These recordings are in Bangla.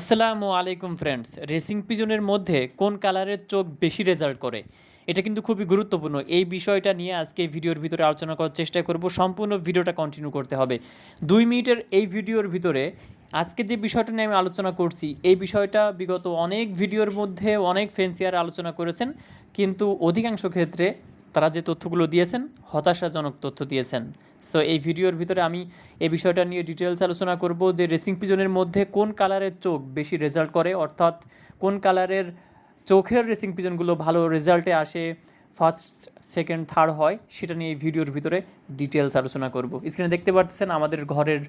আসসালামু আলাইকুম ফ্রেন্ডস রেসিং পিজনের মধ্যে কোন কালারের চোখ বেশি রেজাল্ট করে? এটা কিন্তু খুবই গুরুত্বপূর্ণ। এই বিষয়টা নিয়ে আজকে ভিডিওর ভিতরে আলোচনা করার চেষ্টা করব। সম্পূর্ণ ভিডিওটা কন্টিনিউ করতে হবে। দুই মিনিটের এই ভিডিওর ভিতরে আজকে যে বিষয়টা নিয়ে আমি আলোচনা করছি, এই বিষয়টা বিগত অনেক ভিডিওর মধ্যে অনেক ফেন্সিয়ার আলোচনা করেছেন। কিন্তু অধিকাংশ ক্ষেত্রে তারা যে তথ্যগুলো দিয়েছেন, হতাশাজনক তথ্য দিয়েছেন। সো এই ভিডিওর ভিতরে আমি এই বিষয়টা নিয়ে ডিটেলস আলোচনা করব যে রেসিং পিজনের মধ্যে কোন কালারের চোখ বেশি রেজাল্ট করে, অর্থাৎ কোন কালারের চোখের রেসিং পিজনগুলো ভালো রেজাল্টে আসে ফার্স্ট সেকেন্ড থার্ড হয়, সেটা নিয়ে এই ভিডিওর ভিতরে ডিটেলস আলোচনা করব। স্ক্রিনে দেখতে পাচ্ছেন আমাদের ঘরের,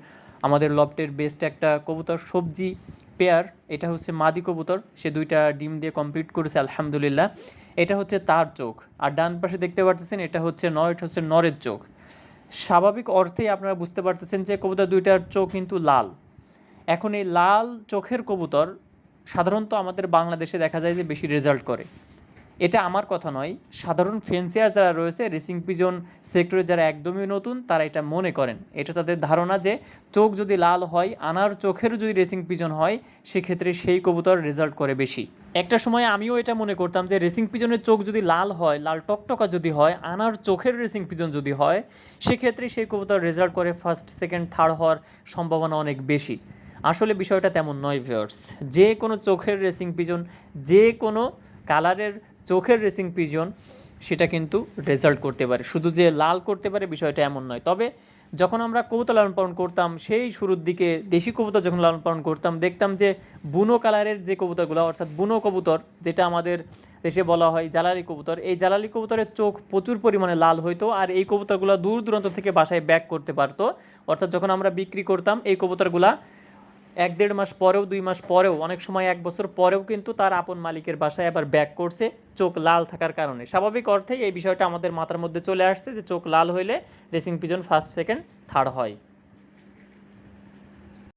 আমাদের লফটের বেস্ট একটা কবুতর, সবজি পেয়ার এটা হচ্ছে মাদি কবুতর, সে দুইটা ডিম দিয়ে কমপ্লিট করেছে, আলহামদুলিল্লাহ। এটা হচ্ছে তার চোখ। আর ডান পাশে দেখতে পারতেছেন এটা হচ্ছে নর এটা হচ্ছে নরের চোখ। স্বাভাবিক অর্থেই আপনারা বুঝতে পারতেছেন যে কবুতর দুইটার চোখ কিন্তু লাল। এখন এই লাল চোখের কবুতর সাধারণত আমাদের বাংলাদেশে দেখা যায় যে বেশি রেজাল্ট করে। এটা আমার কথা নয়। সাধারণ ফেন্সিয়ার যারা রয়েছে রেসিং পিজন সেক্টরে যারা একদমই নতুন, তারা এটা মনে করেন। এটা তাদের ধারণা যে, চোখ যদি লাল হয়, আনার চোখের যদি রেসিং পিজন হয়, সেক্ষেত্রে সেই কবুতর রেজাল্ট করে বেশি। একটা সময় আমিও এটা মনে করতাম যে রেসিং পিজনের চোখ যদি লাল হয়, লাল টকটকা যদি হয়, আনার চোখের রেসিং পিজন যদি হয়, সেক্ষেত্রে সেই কবুতর রেজাল্ট করে ফার্স্ট সেকেন্ড থার্ড হওয়ার সম্ভাবনা অনেক বেশি। আসলে বিষয়টা তেমন নয় ভিউয়ার্স যে কোনো চোখের রেসিং পিজন যে কোনো কালারের চোখের রেসিং পিজন সেটা কিন্তু রেজাল্ট করতে পারে। শুধু যে লাল করতে পারে বিষয়টা এমন নয়। তবে যখন আমরা কবুতর লালন পালন করতাম, সেই শুরুর দিকে দেশি কবুতর যখন লালন পালন করতাম, দেখতাম যে বুনো কালারের যে কবুতরগুলো, অর্থাৎ বুনো কবুতর, যেটা আমাদের দেশে বলা হয় জালালি কবুতর, এই জালালি কবুতরের চোখ প্রচুর পরিমাণে লাল হইতো আর এই কবুতরগুলো দূর দূরান্ত থেকে বাসায় ব্যাক করতে পারতো। অর্থাৎ যখন আমরা বিক্রি করতাম, এই কবুতরগুলা এক দেড় মাস পরেও, দুই মাস পরেও, অনেক সময় এক বছর পরেও কিন্তু তার আপন মালিকের বাসায় আবার ব্যাক করছে, চোখ লাল থাকার কারণে। স্বাভাবিক অর্থেই এই বিষয়টা আমাদের মাথার মধ্যে চলে আসছে যে চোখ লাল হইলে racing pigeon first second third হয়।